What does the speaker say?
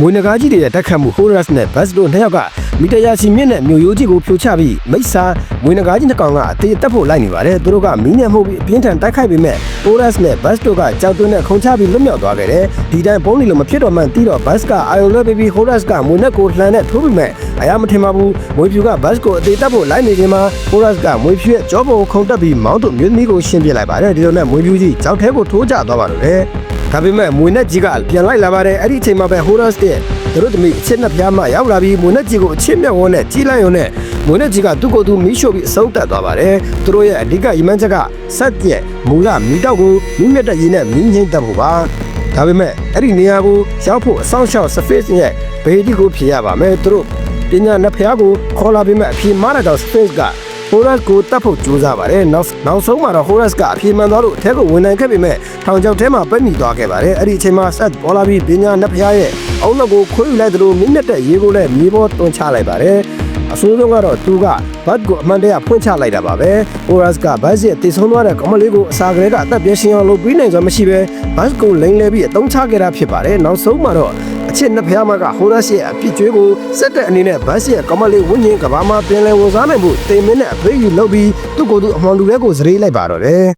မွေနဂါးကြီးတွေရဲ့တက်ခတ်မှုဟိုရက်စ်နဲ့ဘတ်စ်တို့နှစ်ယောက်ကမီတရာစီမြင့်နဲ့မြို့ရိုးကြီးကိုဖြိုချပြီးမိတ်ဆာမွေနဂါးကြီးနှစ်ကောင်ကအသေးတက်ဖို့လိုက်နေပါတယ်သူတို့ကမီးနဲ့မှုတ်ပြီးအပြင်းထန်တိုက်ခိုက်ပေမဲ့ဟိုရက်စ်နဲ့ဘတ်စ်တို့ကကြောက်တွင်းနဲ့ခုန်ချပြီးလွတ်မြောက်သွားခဲ့တယ်ဒီတိုင်းပုံးလီလိုမဖြစ်တော့မှန်းပြီးတော့ဘတ်စ်ကအာယုံလွှဲပြီးပြီးဟိုရက်စ်ကမွေနဲ့ကိုလှန်နဲ့ထိုးပြီးမဲ့အရာမထင်ပါဘူးမွေဖြူကဘတ်စ်ကိုအသေးတက်ဖို့လိုက်နေချိန်မှာဟိုရက်စ်ကမွေဖြူရဲ့ကြောပုံကိုခုန်တက်ပြီးမောင်းတို့မြို့သမီးကိုရှင်းပြလိုက်ပါတယ်ဒီလိုနဲ့မွေဖြူကြီးကြောက်ထဲကိုထိုးကျသွားပါတော့တယ် ဒါပေမဲ့မွေနဲ့ကြီးကပြန်လိုက်လာပါတယ်အဲ့ဒီအချိန်မှာပဲဟိုရက်စ်တဲ့သူတို့သမီးအချစ်နှစ်ဖျားမှရောက်လာပြီးမွေနဲ့ကြီးကိုအချစ်မြတ်ဝန်းနဲ့ကြီးလိုက်ရုံနဲ့မွေနဲ့ကြီးကသူ့ကိုယ်သူမီးရှို့ပြီးအဆုံးသတ်သွားပါတယ်သူတို့ရဲ့အဓိကရည်မှန်းချက်ကဆက်ရဲ့မူလမီးတောက်ကိုမီးမြတ်တဲ့ရည်နဲ့မီးငိမ့်တတ်ဖို့ပါဒါပေမဲ့အဲ့ဒီနေရာကိုရောက်ဖို့အဆောင်ရှောက် surface ရဲ့ဘေးဒီကိုဖြေရပါမယ်သူတို့ပညာနှစ်ဖျားကိုခေါ်လာပြီးမှအဖြေမှားတဲ့တော့ space က ဟိုရက်ကိုတပ်ဖို့ကြိုးစားပါတယ်နောက်နောက်ဆုံးမှာတော့ဟိုရက်ကအပြေမှန်သွားလို့အထက်ကိုဝင်နိုင်ခဲ့ပေမဲ့ထောင်ချောက်ထဲမှာပိတ်မိသွားခဲ့ပါတယ်အဲ့ဒီအချိန်မှာဆက်ပေါ်လာပြီးပညာနှစ်ဖျားရဲ့အုံနောက်ကိုခွေးယူလိုက်သလိုမိနစ်တဲ့ရေကိုလည်းမြေပေါ်တွန်းချလိုက်ပါတယ်အဆိုးဆုံးကတော့သူကဘတ်ကိုအမှန်တရဖွင့်ချလိုက်တာပါပဲဟိုရတ်ကဘတ်ရဲ့တည်ဆုံးသွားတဲ့ကမလေးကိုအစာကလေးကအသက်ပြည့်ရှင်အောင်လုပ်ပြီးနိုင်စွာမရှိပဲဘတ်ကိုလိန်လဲပြီးအတုံးချခဲ့တာဖြစ်ပါတယ်နောက်ဆုံးမှာတော့အ ချစ်နှစ်ဖျားမကဟိုရက်ရဲ့အဖြစ်ကျွေးကိုစက်တဲ့အနေနဲ့ဘတ်ရဲ့ကမလေးဝင်းကျင်ကဘာမှာပင်လယ်ဝန်စားနိုင်မှုတင်မင်းနဲ့အဖေးယူလုပ်ပြီးသူ့ကိုယ်သူအမှန်လူတဲ့ကိုစရေးလိုက်ပါတော့တယ်